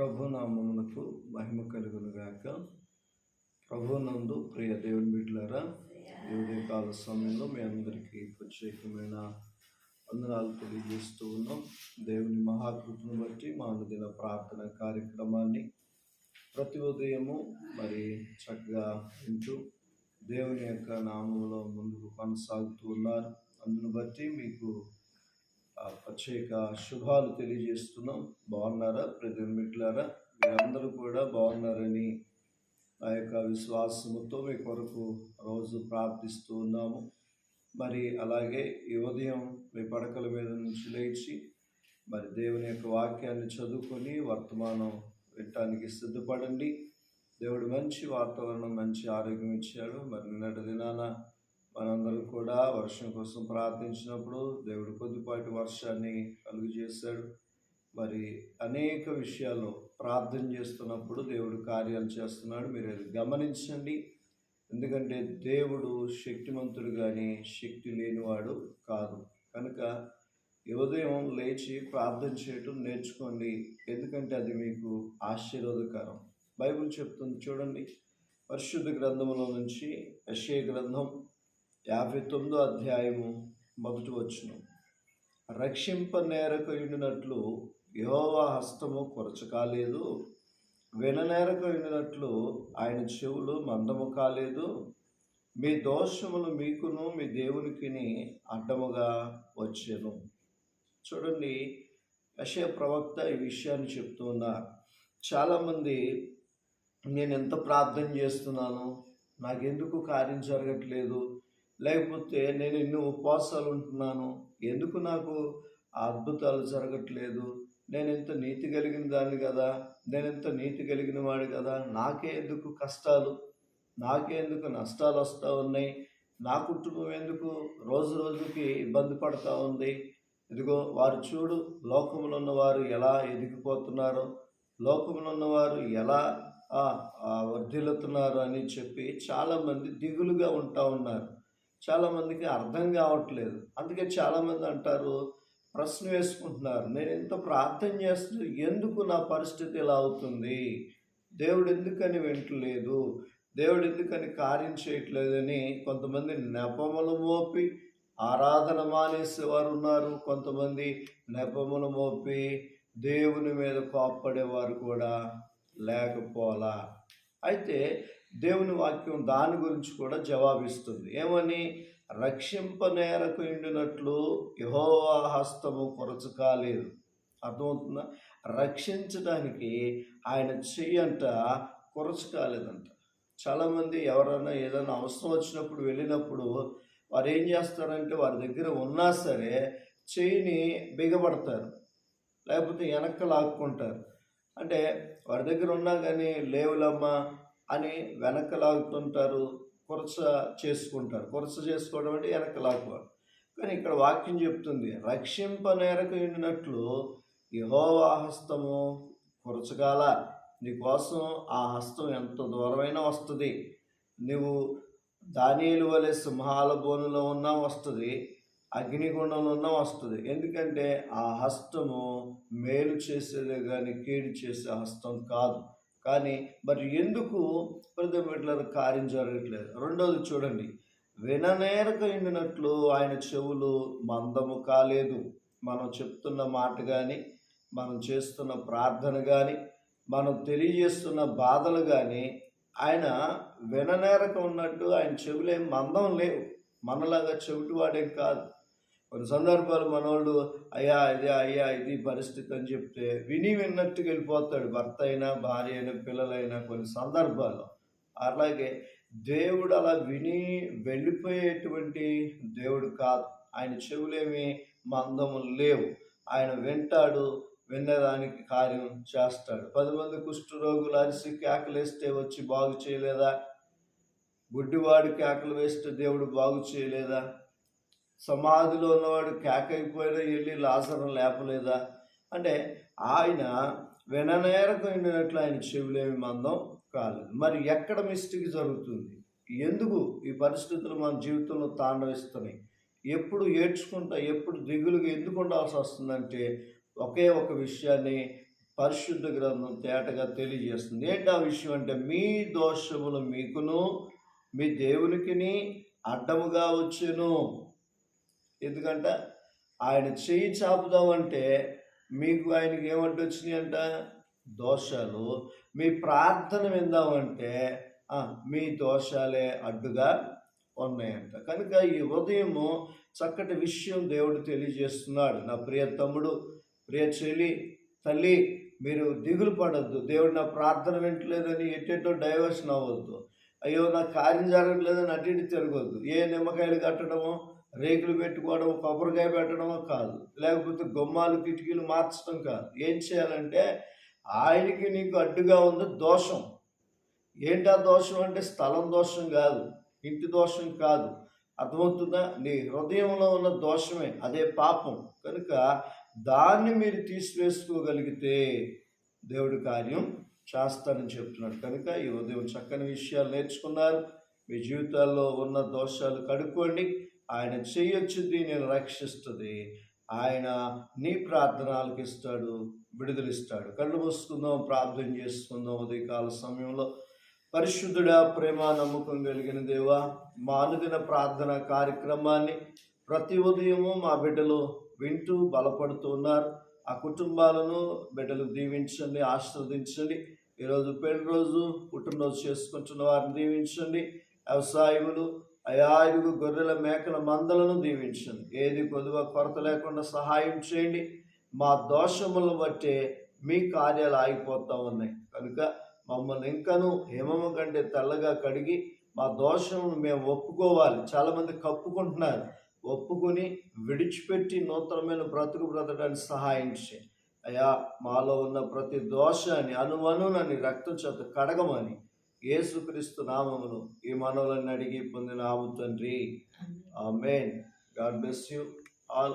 ప్రభునామమునకు మహిమ కలుగునుగాక. ప్రభునందు ప్రియ దేవుని బిడ్డలారా దేవుడి కాల సమయంలో మీ అందరికీ ప్రత్యేకమైన వందనాలు తెలియజేస్తూ ఉన్నాం. దేవుని మహాకృపను బట్టి మా అనుదిన ప్రార్థన కార్యక్రమాన్ని ప్రతి ఉదయము మరి చక్కగా వింటూ దేవుని యొక్క నామంలో ముందుకు కొనసాగుతూ ఉన్నారు. అందును బట్టి మీకు ప్రత్యేక శుభాలు తెలియజేస్తున్నాం. బాగున్నారా? ప్రతిమిట్లారా మీరందరూ కూడా బాగున్నారని ఆ యొక్క విశ్వాసముతో మీ కొరకు రోజు ప్రార్థిస్తూ ఉన్నాము. మరి అలాగే ఈ ఉదయం మీ పడకల మీద నుంచి లేచి మరి దేవుని యొక్క వాక్యాన్ని చదువుకొని వర్తమానం వినటానికి సిద్ధపడండి. దేవుడు మంచి వాతావరణం మంచి ఆరోగ్యం ఇచ్చాడు. మరి నిన్నటి దినాన మనందరం కూడా వర్షం కోసం ప్రార్థించినప్పుడు దేవుడు కొద్దిపాటి వర్షాన్ని కలుగు చేశాడు మరి అనేక విషయాల్లో ప్రార్థన చేస్తున్నప్పుడు దేవుడు కార్యాలు చేస్తున్నాడు. మీరు అది గమనించండి. ఎందుకంటే దేవుడు శక్తిమంతుడు కానీ శక్తి లేనివాడు కాదు. కనుక ఉదయం లేచి ప్రార్థన చేయటం నేర్చుకోండి. ఎందుకంటే అది మీకు ఆశీర్వాదకరం. బైబిల్ చెప్తుంది చూడండి. పరిశుద్ధ గ్రంథంలో నుంచి యశే గ్రంథం యాభై తొమ్మిదో అధ్యాయము మొదటి వచ్చును రక్షింప నేరకయుడినట్లు యహోవా హస్తము కొరచ కాలేదు. విననేరకయుడినట్లు ఆయన చెవులు మందము కాలేదు. మీ దోషములు మీకును మీ దేవునికిని అడ్డముగా వచ్చాను. చూడండి యశయ ప్రవక్త ఈ విషయాన్ని చెప్తూ ఉన్నారు. చాలామంది నేను ఎంత ప్రార్థన చేస్తున్నాను? నాకెందుకు కార్యం జరగట్లేదు? లేకపోతే నేను ఎన్నో ఉపవాసాలు ఉంటున్నాను. ఎందుకు నాకు ఆ అద్భుతాలు జరగట్లేదు? నేను ఎంత నీతి కలిగిన దాన్ని కదా? నేను ఎంత నీతి కలిగిన వాడు కదా? నాకే ఎందుకు కష్టాలు? నాకే ఎందుకు నష్టాలు వస్తూ ఉన్నాయి? నా కుటుంబం ఎందుకు రోజు రోజుకి ఇబ్బంది పడతా ఉంది? ఇదిగో వారు చూడు లోకంలో ఉన్నవారు ఎలా ఎదిగిపోతున్నారో? లోకంలో ఉన్నవారు ఎలా వర్ధిల్లుతున్నారు అని చెప్పి చాలామంది దిగులుగా ఉంటా ఉన్నారు. చాలామందికి అర్థం కావట్లేదు. అందుకే చాలామంది అంటారు ప్రశ్న వేసుకుంటున్నారు. నేను ఎంత ప్రార్థన చేస్తూ ఎందుకు నా పరిస్థితి ఇలా అవుతుంది? దేవుడు ఎందుకని వింటలేదు? దేవుడు ఎందుకని కార్యం చేయట్లేదని కొంతమంది నెపములు మోపి ఆరాధన మానేసేవారు ఉన్నారు. కొంతమంది నెపములు మోపి దేవుని మీద కోప్పడేవారు కూడా లేకపోలా. అయితే దేవుని వాక్యం దాని గురించి కూడా జవాబిస్తుంది. ఏమని? రక్షింపనేరకు ఎండినట్లు యహోవా హస్తము కొరచు కాలేదు. అర్థమవుతుందా? రక్షించడానికి ఆయన చెయ్యంట కొరచు కాలేదంట. చాలామంది ఎవరైనా ఏదైనా అవసరం వచ్చినప్పుడు వెళ్ళినప్పుడు వారు ఏం చేస్తారంటే వారి దగ్గర ఉన్నా సరే చెయ్యిని బిగబడతారు. లేకపోతే వెనక్కి లాక్కుంటారు. అంటే వారి దగ్గర ఉన్నా కానీ లేవులమ్మా అని వెనక్కి లాగుతుంటారు కొరస చేసుకుంటారు. కొరస చేసుకోవడం అంటే వెనక లాగుకోవడం కానీ ఇక్కడ వాక్యం చెప్తుంది రక్షింపనేరకు ఎండినట్లు యహోవా హస్తము కొరచగాల. నీకోసం ఆ హస్తం ఎంత దూరమైనా వస్తుంది. నువ్వు దానిలు వలె సింహాల బోనులో ఉన్నా వస్తుంది అగ్నిగుండంలో ఉన్నా వస్తుంది. ఎందుకంటే ఆ హస్తము మేలు చేసేదే కానీ కీడు చేసే హస్తం కాదు. కానీ మరి ఎందుకు ప్రతి ప్రతిమెట్ల కార్యం జరగట్లేదు? రెండోది చూడండి. విననేరక ఎండినట్లు ఆయన చెవులు మందము కాలేదు. మనం చెప్తున్న మాట కానీ మనం చేస్తున్న ప్రార్థన కానీ మనం తెలియజేస్తున్న బాధలు కానీ ఆయన విననేరక ఉన్నట్టు ఆయన చెవులేం మందం లేవు. మనలాగా చెవిటివాడేం కాదు. కొన్ని సందర్భాలు మనోళ్ళు అయ్యా ఇది అయ్యా ఇది పరిస్థితి అని చెప్తే విని విన్నట్టుకు వెళ్ళిపోతాడు భర్త అయినా భార్య అయినా పిల్లలైనా కొన్ని సందర్భాలు అలాగే దేవుడు అలా విని వెళ్ళిపోయేటువంటి దేవుడు కాదు. ఆయన చెవులేమి మందము లేవు. ఆయన వింటాడు విన్నదానికి కార్యం చేస్తాడు. పది మంది కుష్ఠరోగులు అరిసి కేకలేస్తే వచ్చి బాగు చేయలేదా? గుడ్డివాడు కేకలు వేస్తే దేవుడు బాగు చేయలేదా? సమాధిలో ఉన్నవాడు కేకైపోయినా వెళ్ళి లాసరం లేపలేదా? అంటే ఆయన విననేరకు ఎండినట్లు ఆయన చెవులేమి మందం కాలేదు. మరి ఎక్కడ మిస్టేక్ జరుగుతుంది? ఎందుకు ఈ పరిస్థితులు మన జీవితంలో తాండవిస్తున్నాయి? ఎప్పుడు ఏడ్చుకుంటా ఎప్పుడు దిగులుగా ఎందుకు ఉండాల్సి వస్తుందంటే ఒకే ఒక విషయాన్ని పరిశుద్ధ గ్రంథం తేటగా తెలియజేస్తుంది. ఏంటి ఆ విషయం అంటే మీ దోషములు మీకును మీ దేవునికిని అడ్డముగా వచ్చును. ఎందుకంటే ఆయన చెయ్యి చాపుదామంటే మీకు ఆయనకి ఏమంటే వచ్చినాయి అంట దోషాలు. మీ ప్రార్థన విందామంటే మీ దోషాలే అడ్డుగా ఉన్నాయంట. కనుక ఈ ఉదయము చక్కటి విషయం దేవుడు తెలియజేస్తున్నాడు. నా ప్రియ తమ్ముడు ప్రియ చెల్లి తల్లి మీరు దిగులు పడద్దు. దేవుడు నా ప్రార్థన వింటలేదని ఎట్టేటో డైవర్షన్ అవ్వద్దు. అయ్యో నా కార్యం జరగట్లేదని అటు ఇటు తిరగొద్దు. ఏ నిమ్మకాయలు కట్టడమో రేకులు పెట్టుకోవడం కొబ్బరికాయ పెట్టడం కాదు. లేకపోతే గుమ్మాలు కిటికీలు మార్చడం కాదు. ఏం చేయాలంటే ఆయనకి నీకు అడ్డుగా ఉంది దోషం. ఏంటి ఆ దోషం అంటే స్థలం దోషం కాదు ఇంటి దోషం కాదు. అర్థమవుతుందా? నీ హృదయంలో ఉన్న దోషమే అదే పాపం. కనుక దాన్ని మీరు తీసివేసుకోగలిగితే దేవుడి కార్యం చేస్తానని చెప్తున్నాడు. కనుక ఈ ఉదయం చక్కని విషయాలు నేర్చుకున్నారు. మీ జీవితాల్లో ఉన్న దోషాలు కడుక్కోండి ఆయన చెయ్యొచ్చుది నేను రక్షిస్తుంది. ఆయన నీ ప్రార్థనలకు ఇస్తాడు విడుదలిస్తాడు. కళ్ళు మూసుకుందాం ప్రార్థన చేసుకుందాం ఉదయకాల సమయంలో. పరిశుద్ధుడా ప్రేమ నమ్మకం కలిగిన దేవా మా అనుదిన ప్రార్థన కార్యక్రమాన్ని ప్రతి ఉదయము మా బిడ్డలు వింటూ బలపడుతున్నారు ఆ కుటుంబాలను బిడ్డలు దీవించండి ఆశీర్వదించండి. ఈరోజు పెళ్ళి రోజు పుట్టినరోజు చేసుకుంటున్న వారిని దీవించండి. వ్యవసాయములు అయాయుగు గొర్రెల మేకల మందలను దీవించండి ఏది కొద్దిగా కొరత లేకుండా సహాయం చేయండి. మా దోషములను బట్టే మీ కార్యాలు ఆగిపోతూ ఉన్నాయి. కనుక మమ్మల్ని ఇంకను హిమము కంటే తెల్లగా కడిగి మా దోషమును మేము ఒప్పుకోవాలి. చాలామంది కప్పుకుంటున్నారు. ఒప్పుకొని విడిచిపెట్టి నూతనమైన బ్రతుకు బ్రతకడానికి సహాయం చేయి. అయా మాలో ఉన్న ప్రతి దోషాన్ని అనువనునని రక్తం చేత కడగమని యేసుక్రీస్తు నామమును ఈ మనవులను అడిగి పొందిన ఆవు తండ్రి. Amen. God bless you all.